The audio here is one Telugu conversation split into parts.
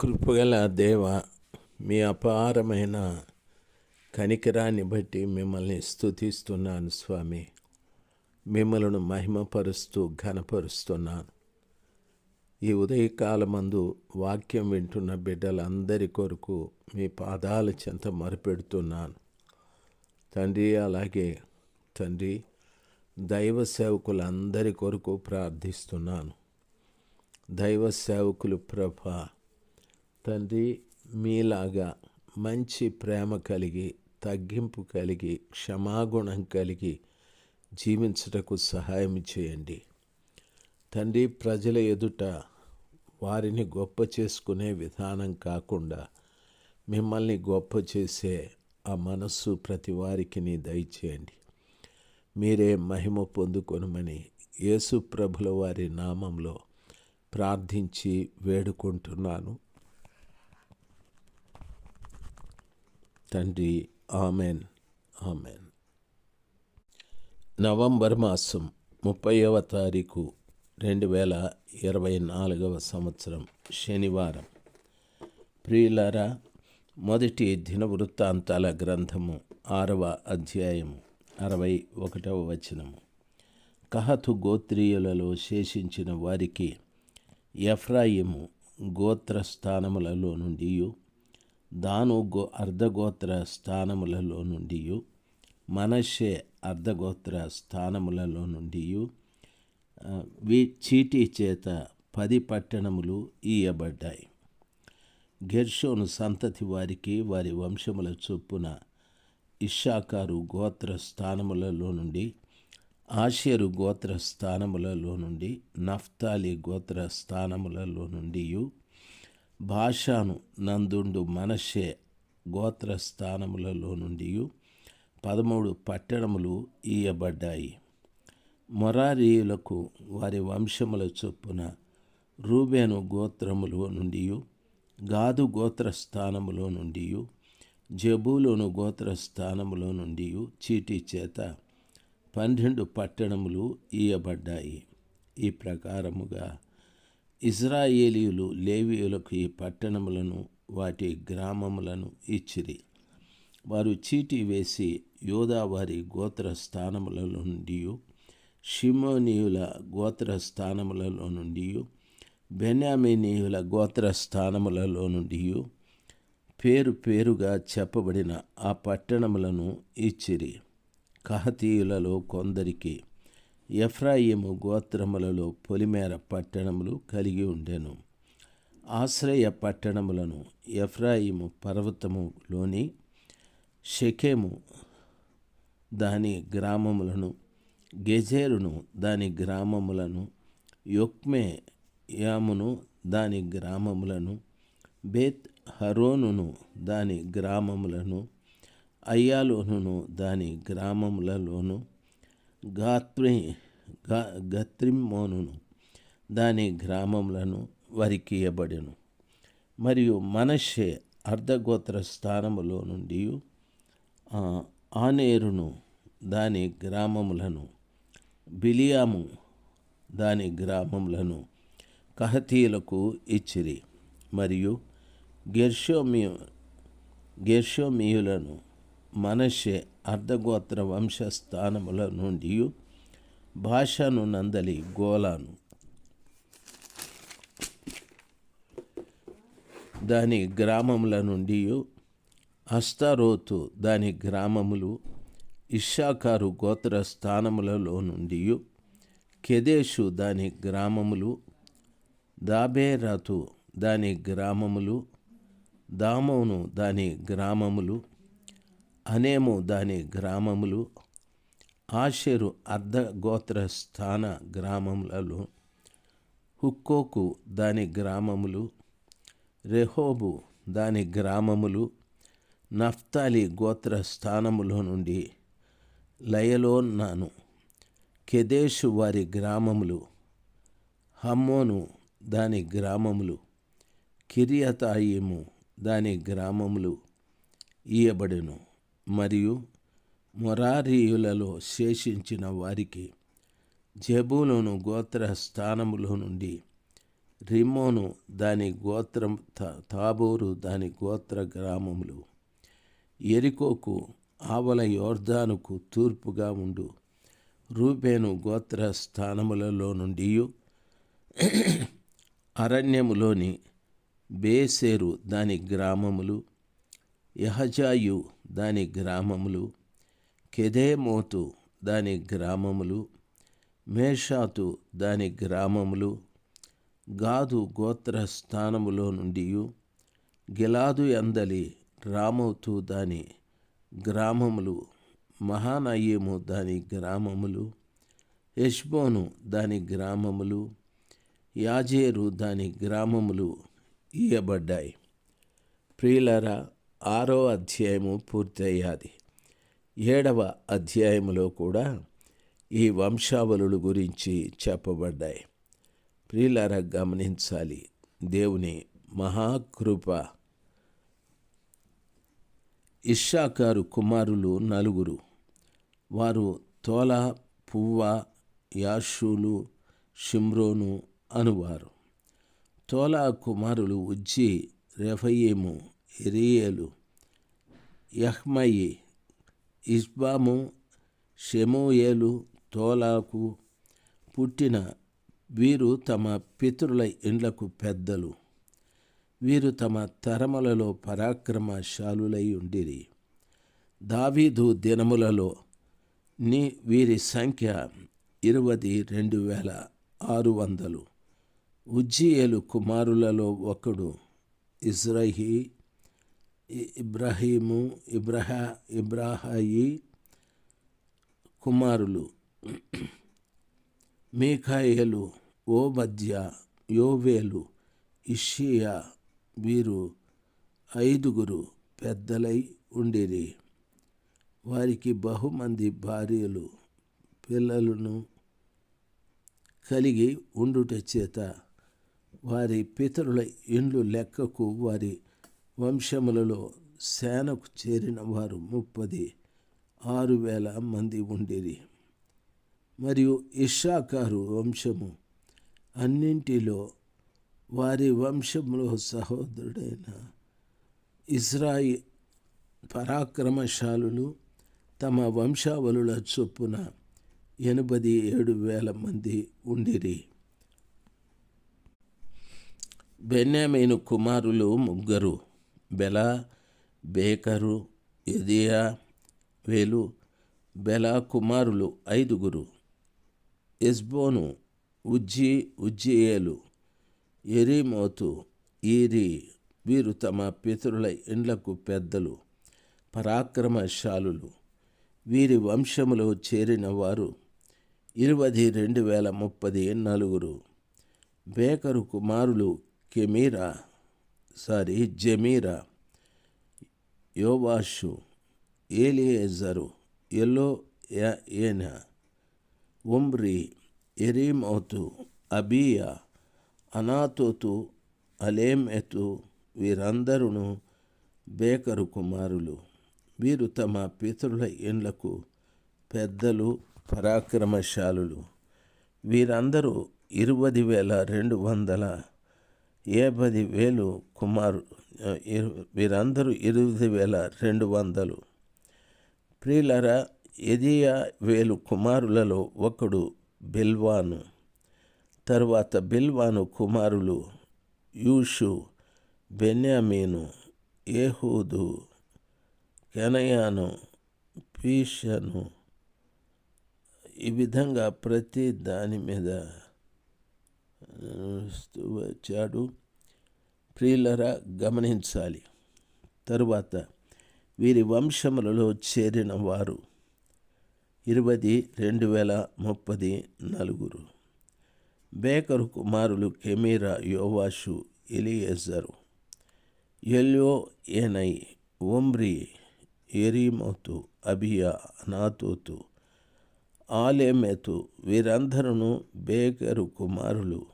కృపగల దేవ మీ అపారమైన కనికరాన్ని బట్టి మిమ్మల్ని స్తుతిస్తున్నాను స్వామి. మిమ్మల్ని మహిమపరుస్తూ ఘనపరుస్తున్నాను. ఈ ఉదయకాలమందు వాక్యం వింటున్న బిడ్డలందరి కొరకు మీ పాదాల చెంత మరుపెడుతున్నాను. తండ్రి అలాగే తండ్రి దైవ సేవకులందరి కొరకు ప్రార్థిస్తున్నాను. దైవ సేవకులు ప్రభ తండ్రి మీలాగా మంచి ప్రేమ కలిగి తగ్గింపు కలిగి క్షమాగుణం కలిగి జీవించటకు సహాయం చేయండి. తండ్రి ప్రజల ఎదుట వారిని గొప్ప చేసుకునే విధానం కాకుండా మిమ్మల్ని గొప్ప చేసే ఆ మనస్సు ప్రతి వారికి దయచేయండి. మీరే మహిమ పొందుకొనమని యేసు ప్రభుల వారి నామంలో ప్రార్థించి వేడుకుంటున్నాను. తండ్రి. ఆమెన్. ఆమెన్. నవంబర్ మాసం ముప్పైవ తారీఖు రెండు వేల ఇరవై నాలుగవ సంవత్సరం శనివారం. ప్రియులారా మొదటి దినవృత్తాంతాల గ్రంథము ఆరవ అధ్యాయము అరవై ఒకటవ వచనము. కహతు గోత్రీయులలో శేషించిన వారికి ఎఫ్రాయిము గోత్ర స్థానములలో నుండి దాను గో అర్ధగోత్ర స్థానములలో నుండి మనషే అర్ధగోత్ర స్థానములలో నుండి వీ చీటీ చేత పది పట్టణములు ఇయ్యబడ్డాయి. గెర్షోను సంతతి వారికి వారి వంశముల చొప్పున ఇషాకారు గోత్ర స్థానములలో నుండి ఆషేరు గోత్ర స్థానములలో నుండి నఫ్తాలి గోత్ర స్థానములలో నుండి భాషాను నందుండు మనషే గోత్ర స్థానములలో నుండి పదమూడు పట్టణములు ఇయ్యబడ్డాయి. మొరారీయులకు వారి వంశముల చొప్పున రూబేను గోత్రములో నుండి గాదు గోత్ర స్థానములో నుండి జబూలోను గోత్రస్థానములో నుండి చీటీ చేత పన్నెండు పట్టణములు ఇయ్యబడ్డాయి. ఈ ప్రకారముగా ఇజ్రాయేలీయులు లేవీయులకు ఈ పట్టణములను వాటి గ్రామములను ఇచ్చిరి. వారు చీటీ వేసి యోదావారి గోత్ర స్థానములలో నుండి షిమోనీయుల గోత్ర స్థానములలో నుండి బెన్యామినీయుల గోత్ర స్థానములలో నుండి పేరు పేరుగా చెప్పబడిన ఆ పట్టణములను ఇచ్చిరి. కహతీయులలో కొందరికి ఎఫ్రాయిము గోత్రములలో పొలిమేర పట్టణములు కలిగి ఉండెను. ఆశ్రయ పట్టణములను ఎఫ్రాయిము పర్వతములోని షెకెము దాని గ్రామములను గెజేరును దాని గ్రామములను యొక్మే యామును దాని గ్రామములను బేత్ హరోనును దాని గ్రామములను అయ్యాలోనును దాని గ్రామములలోను గాత్రి గా గత్రిమ్మోనును దాని గ్రామములను వారికి ఇవ్వబడెను మరియు మనషే అర్ధగోత్ర స్థానములో నుండి ఆనేరును దాని గ్రామములను బిలియాము దాని గ్రామములను కహతీయులకు ఇచ్చిరి. మరియు గెర్షోమి గెర్షోమియులను మనషే అర్ధగోత్ర వంశస్థానముల నుండి భాషను నందలి గోలాను. దాని గ్రామముల నుండి అస్తారోతు దాని గ్రామములు ఇషాకారు గోత్ర స్థానములలో నుండి కెదేషు దాని గ్రామములు దాబేరాతు దాని గ్రామములు దామోను దాని గ్రామములు అనేము దాని గ్రామములు ఆషేరు అర్ధ గోత్ర స్థాన గ్రామములలో హుక్కోకు దాని గ్రామములు రెహోబు దాని గ్రామములు నఫ్తాలి గోత్ర స్థానములో నుండి లయలోన్నాను కెదేషు వారి గ్రామములు హమ్మోను దాని గ్రామములు కిరియతాయిము దాని గ్రామములు ఇయ్యబడెను. మరియు మొరారీయులలో శేషించిన వారికి జబూలోను గోత్ర స్థానములో నుండి రిమోను దాని గోత్రం తాబోరు దాని గోత్ర గ్రామములు. ఎరికోకు ఆవల యోర్ధానుకు తూర్పుగా ఉండు. రూపేను గోత్ర స్థానములలో నుండి అరణ్యములోని బేసేరు దాని గ్రామములు. యహజాయు దాని గ్రామములు కెదేమోతు దాని గ్రామములు మేషాతు దాని గ్రామములు గాదు గోత్ర స్థానములో నుండి గిలాదు ఎందలి రామోతు దాని గ్రామములు మహానయ్యము దాని గ్రామములు యష్బోను దాని గ్రామములు యాజేరు దాని గ్రామములు ఇయ్యబడ్డాయి. ప్రియులరా ఆరో అధ్యాయము పూర్తయ్యాది. ఏడవ అధ్యాయములో కూడా ఈ వంశావళుల గురించి చెప్పబడ్డాయి. ప్రియులర గమనించాలి. దేవుని మహాకృప. ఇషాకారు కుమారులు నలుగురు. వారు తోల పువ్వ యాషులు షిమ్రోను అనువారు. తోలా కుమారులు ఉజ్జి రెఫయేము ఎరియలు యహ్మయి ఇస్బాము షెమోయేలు తోలాకు పుట్టిన వీరు తమ పితరుల ఇండ్లకు పెద్దలు వీరు తమ తరములలో పరాక్రమశాలులై ఉండిరి దావీదు దినములలో నీ వీరి సంఖ్య ఇరవది రెండు వేల ఆరు వందలు ఉజ్జియేలు కుమారులలో ఒకడు ఇజ్రహీ ఇబ్రహీము ఇబ్రహ ఇబ్రాహాయి కుమారులు. మీకాయేలు ఓబద్య యోవేలు ఇషియా వీరు ఐదుగురు పెద్దలై ఉండిరి. వారికి బహుమంది భార్యలు పిల్లలను కలిగి ఉండుట చేత వారి పితరుల ఇండ్లు లెక్కకు వారి వంశములలో సేనకు చేరిన వారు ముప్పది ఆరు వేల మంది ఉండేది మరియు ఇషాకారు వంశము అన్నింటిలో వారి వంశంలో సహోదరుడైన ఇజ్రాయి పరాక్రమశాలులు తమ వంశావళుల చొప్పున ఎనభై ఏడు వేల మంది ఉండిరి. బెన్యామీను కుమారులు ముగ్గురు. బెలా బేకరు ఎదియా వేలు బెలా కుమారులు ఐదుగురు. ఎస్బోను ఉజ్జి ఉజ్జియేలు ఎరీమోతు ఈరి వీరు తమ పితరుల ఇండ్లకు పెద్దలు పరాక్రమశాలులు. వీరి వంశములో చేరిన వారు ఇరవై రెండు వేల ముప్పది నలుగురు. బేకరు కుమారులు కెమీరా సారీ జమీరా యోవాషు ఏలియేజరు ఎల్లో ఏన ఉమ్రి ఎరీమోతు అబియా అనాతోతు అలేమెతు వీరందరూ బేకరు కుమారులు వీరు తమ పితరుల ఇండ్లకు పెద్దలు పరాక్రమశాలులు వీరందరూ ఇరవై వేల రెండు వందల యాభై వేలు కుమారు వీరందరూ ఇరవై వేల రెండు వందలు. ప్రియులరా ఎదియా వేలు కుమారులలో ఒకడు బిల్వాను. తరువాత బిల్వాను కుమారులు యూషు బెన్యామీను ఏహూదు కెనయాను పీషను. ఈ విధంగా ప్రతి దాని మీద వచ్చాడు. ప్రియులరా గమనించాలి. తరువాత వీరి వంశములలో చేరిన వారు ఇరవై రెండు వేల ముప్పది నలుగురు. బేకరు కుమారులు కెమీరా యోవాషు ఎలియజరు ఎల్యో ఏనై ఒమ్రి ఎరీమోతు అబియా నాతోతు ఆలేమెతు వీరందరూ బేకరు కుమారులు.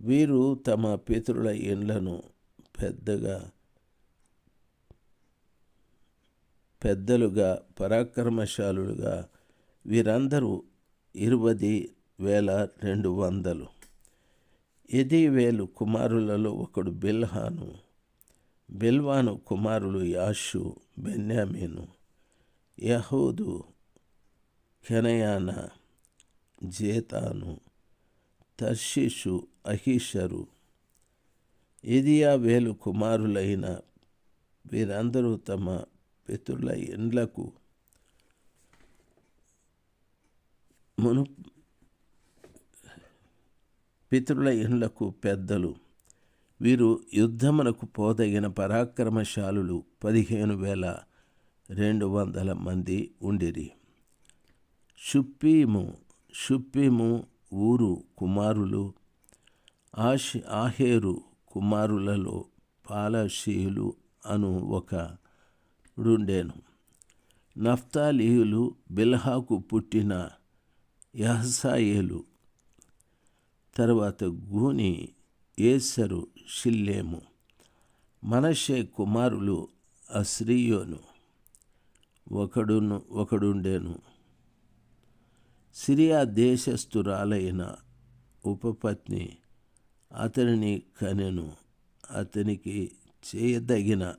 వీరు తమ పితరుల ఇండ్లను పెద్దగా పెద్దలుగా పరాక్రమశాలుగా వీరందరూ ఇరవై వేల రెండు వందలు. ఎదివేలు కుమారులలో ఒకడు బిల్హాను బిల్వాను కుమారులు యాషు బెన్యామీను. యహూదు కెనయాన జేతాను తర్షిషు అహీషరు ఇదియా వేలు కుమారులైన వీరందరూ తమ పితృల ఇండ్లకు మును పితృల ఇండ్లకు పెద్దలు. వీరు యుద్ధమునకు పోదగిన పరాక్రమశాలులు పదిహేను వేల రెండు వందల మంది ఉండిరి. షుప్పీము షుప్పీము ఊరు కుమారులు ఆష్ ఆహేరు కుమారులలో పాలషీయులు అను ఒక నఫ్తాలీయులు బిల్హాకు పుట్టిన యహసాయేలు. తర్వాత గూని ఏసరు షిల్లేము. మనషే కుమారులు అశ్రీయోను ఒకడును ఒకడుండేను. సిరియా దేశస్థురాలైన ఉపపత్ని అతనిని కనెను. అతనికి చేయదగిన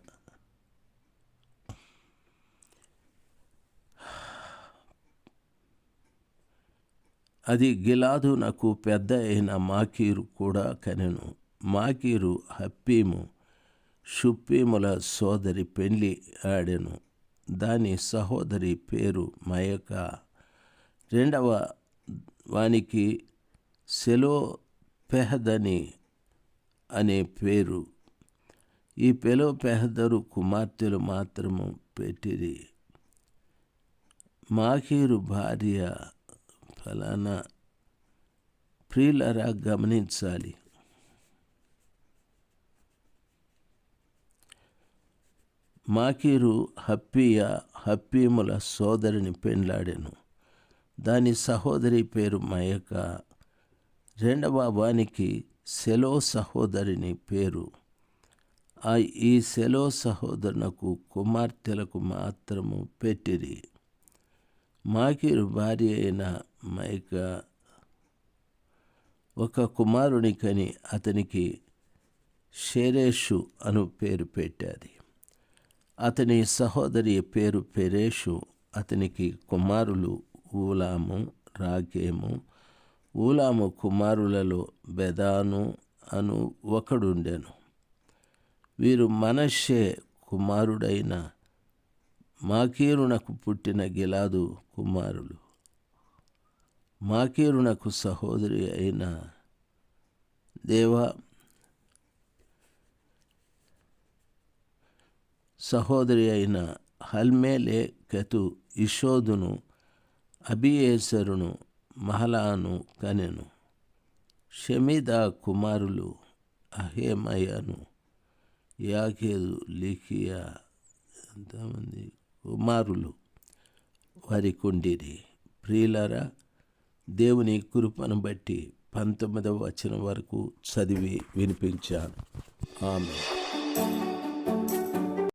అది గిలాదు నాకు పెద్ద అయిన మాకీరు కూడా కనెను. మాకీరు హప్పీము షుప్పీముల సోదరి పెండ్లి ఆడెను. దాని సహోదరి పేరు మయక. రెండవ వానికి సెలో పెహదని అనే పేరు. ఈ పెలో పెహదరు కుమార్తెలు మాత్రము పెట్టిరి. మాకీరు భార్య ఫలానా ప్రియులరా గమనించాలి. మాకీరు హప్పియ హప్పీముల సోదరిని పెండ్లాడెను. దాని సహోదరి పేరు మయక. రెండవ వానికి సెలో సహోదరిని పేరు. ఆ ఈ సెలో సహోదరునకు కుమార్తెలకు మాత్రము పెట్టిరి. మాకీరు భార్య అయిన మైక ఒక కుమారుని కని అతనికి షేరేషు అను పేరు పెట్టారు అతని సహోదరి పేరు పెరేషు అతనికి కుమారులు ఊలాము రాకేము ఊలాము కుమారులలో బెదాను అను ఒకడుండెను. వీరు మనషే కుమారుడైన మాకీరునకు పుట్టిన గిలాదు కుమారులు. మాకీరునకు సహోదరి అయిన దేవా సహోదరి అయిన హల్మేలే కతు ఇషోదును అబియేసరును మహలాను కనెను షమీదా కుమారులు అహేమయను యాకేదు లిఖియా ఎంతమంది కుమారులు వారి కుండిరి ప్రియులరా దేవుని కృపను బట్టి పంతొమ్మిదవ వచనం వరకు చదివి వినిపించాను. ఆమె